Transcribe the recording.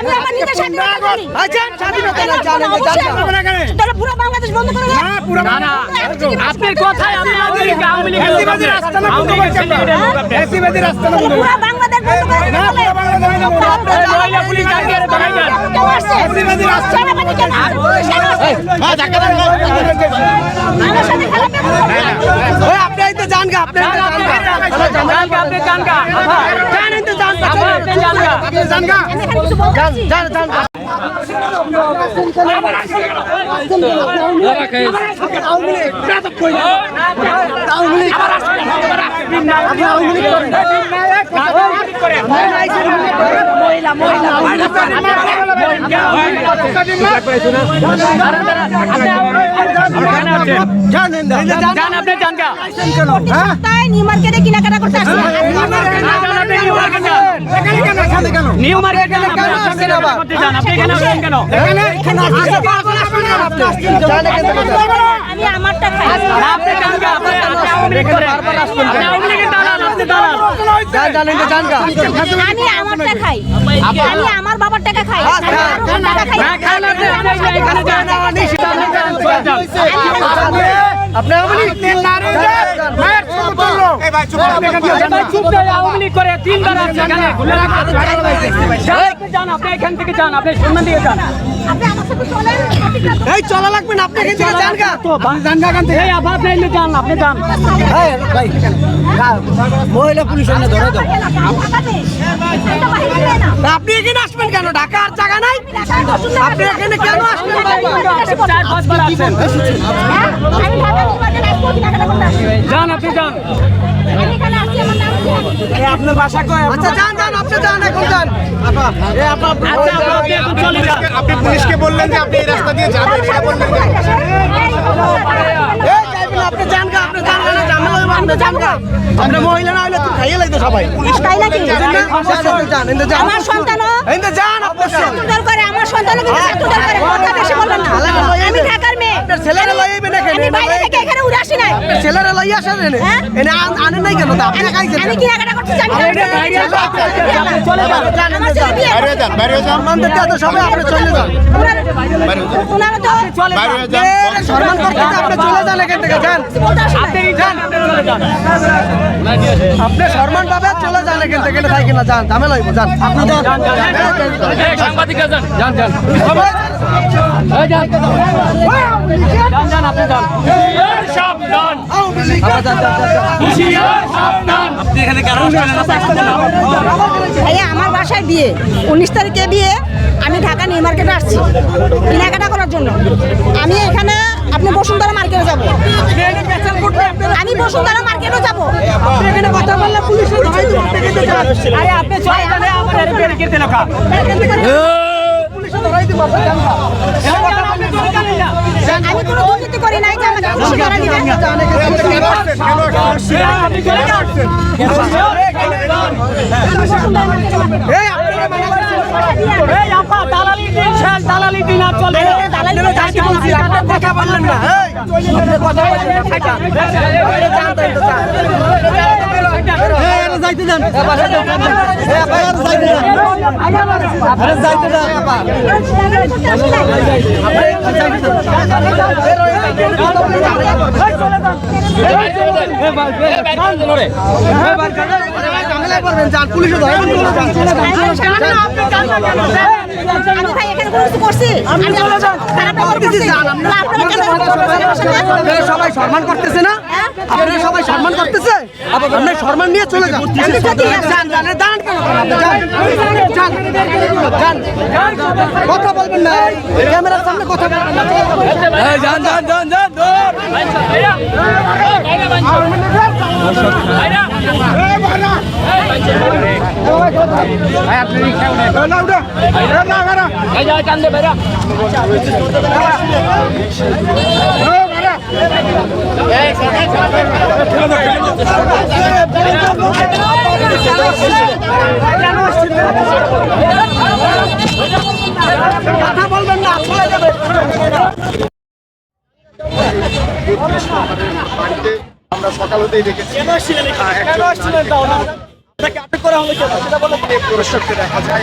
আমি আমার নিজের স্বাধীনতা করি আচ্ছা স্বাধীনতা না জানেন যে জানকা তাহলে পুরো বাংলাদেশ বন্ধ করে দাও না না আপনার কথায় আমি আওয়ামী লীগ আওয়ামী লীগের লোক আপনি। আওয়ামী লীগের ছেলেদের লোক আপনি। তাহলে পুরো বাংলাদেশ বন্ধ করে দিতে বলে। এই মহিলা পুলিশ আজকে আর ধরাই দেন। কেউ আসছে? সেনাবাহিনী কেন আসছে? পুলিশ কেন আসছে? আমার সাথে খেলা কেন ওই আপনি তো জানকা আপনি তো জানগা, আপনি জানগা। জানেন তো জান পারছি? জান জানকা মহিলা মহিলা জানেন না জান, আপনি জানগা। প্রতি সপ্তাহে নিউ মার্কেটে কেনাকাটা করতে আসছি না, জান, আপনি নিউ মার্কেট যান। নিউ মার্কেট কেন আপনি এখানে আসছেন কেন? আমি আমারটা খাই আপনি জানগা, আপনি আপনি আওয়ামী লীগ করেন। আপনি আওয়ামী লীগের দালাল, আপনি দালাল। জান জানেন তো জানকা আমি আমারটা খাই আমি আমার বাবার টাকা খাই আপনি, আপনি যান, চলে যান। আপনি আমলি আরে ভাই, চুপ করে আওয়ামী লীগ করে তিনবার আছে এখানে। ঘুরে যান, আপনি এখান থেকে যান, আপনি সামনে দিয়ে যান। আপনি আমার সাথে চলেন এই চলা লাগবে না আপনি এখান থেকে জানকা এই আবার আপনি এলে যান, আপনি যান। এই ভাই মহিলা পুলিশ এনে ধরে দাও আপনি এখানে আসবেন কেন ঢাকা আর জায়গা নাই আপনি এখানে কেন আসবেন চার পাঁচবার আসছেন। হ্যাঁ? যান, আপনি যান। আপনার বাসা কয়? আচ্ছা যান যান আপনি যান এখন যান। আপা এ আপা আপনি আচ্ছা, আপনি এখন চলে যান। আপনি পুলিশকে বললেন যে আপনি এই রাস্তা দিয়ে যাবেন এটা বললেন আপনি যান গা আপনি যান গা ঝামেলা হইবো আপনি যান গা। আপনি মহিলা না হইলে তো খাইয়ে লাগতো সবাই। পুলিশ তাই নাকি? যান এন্ড যান আমার সন্তানও এন্ড যান আপনি করে আমার সন্তানও কিন্তু করে কথা বেশি বলবেন না। আমি ঢাকার মেয়ে আপনার ছেলেরা লই আইবেন এখানে আমি বাইরে থেকে এখানে উড়ে আসি নাই ছেলেরা লই আসেন এনে হ্যাঁ? এনে আন- নাই কেন তা আপনি খাইছেন আমি কেনাকাটা করতে জানি না। চলে যান। আমার ছেলে বিয়ে বাইরে যান বাইরে যান সম্মান দিতে তো সবাই আপনি চলে যান ওনারা- ওনারা তো বাইরে যান সম্মান করতে আপনি চলে যান এখান থেকে যান বলতে আসে না। আপনি যান, আপনি যান। আপনি সম্মান পাবে চলে যান এখান থেকে যান ঝামেলা হইব যান আপনি যান যান, যান, যান। সাংবাদিকরা যান। যান, যান। সবাই যান। আমার বাসায় বিয়ে। উনিশ তারিখে বিয়ে, আমি ঢাকা নিউ মার্কেটে আসছি। কেনাকাটা করার জন্য। আমি এখানে, আপনি বসুন্ধরা মার্কেটে যাব। আমি বসুন্ধরা মার্কেটে যাব। পুলিশে আপনি যান না। আপনি চলে যান, এই যান। আমি কোনো দুর্নীতি করি নাই যে আমাকে খুশি করা দিবেন যান এই মানা আপা, দালালি দিন, শেষ দালালি দিন আর চলবে না। আপনারা বলছি, আপনারা কথা বললেন না আপনি কথা বললেন যাইতে যান যাইতে যান আরে যান পুলিশে যান আপনি ধরেন চলে যান আমি ভাই এখানে কোনো কিছু করছি? আমি চলে যান, আপনারা? আপনারা সবাই সম্মান করতেছে না আপনারা সবাই সম্মান করতেছে আপনি সম্মান নিয়ে চলে যান কেন আপনি কথা বলবেন না ক্যামেরার সামনে কথা বলবেন না যান যান যান যান এই যাও, কান্দে বেরা। কথা বলবেন না চলে যাবে আমরা সকাল হতেই দেখেছি কেন আসছিলেন তাও না? আটক করা হলো কেন? সেটা বলে দেখা যায়।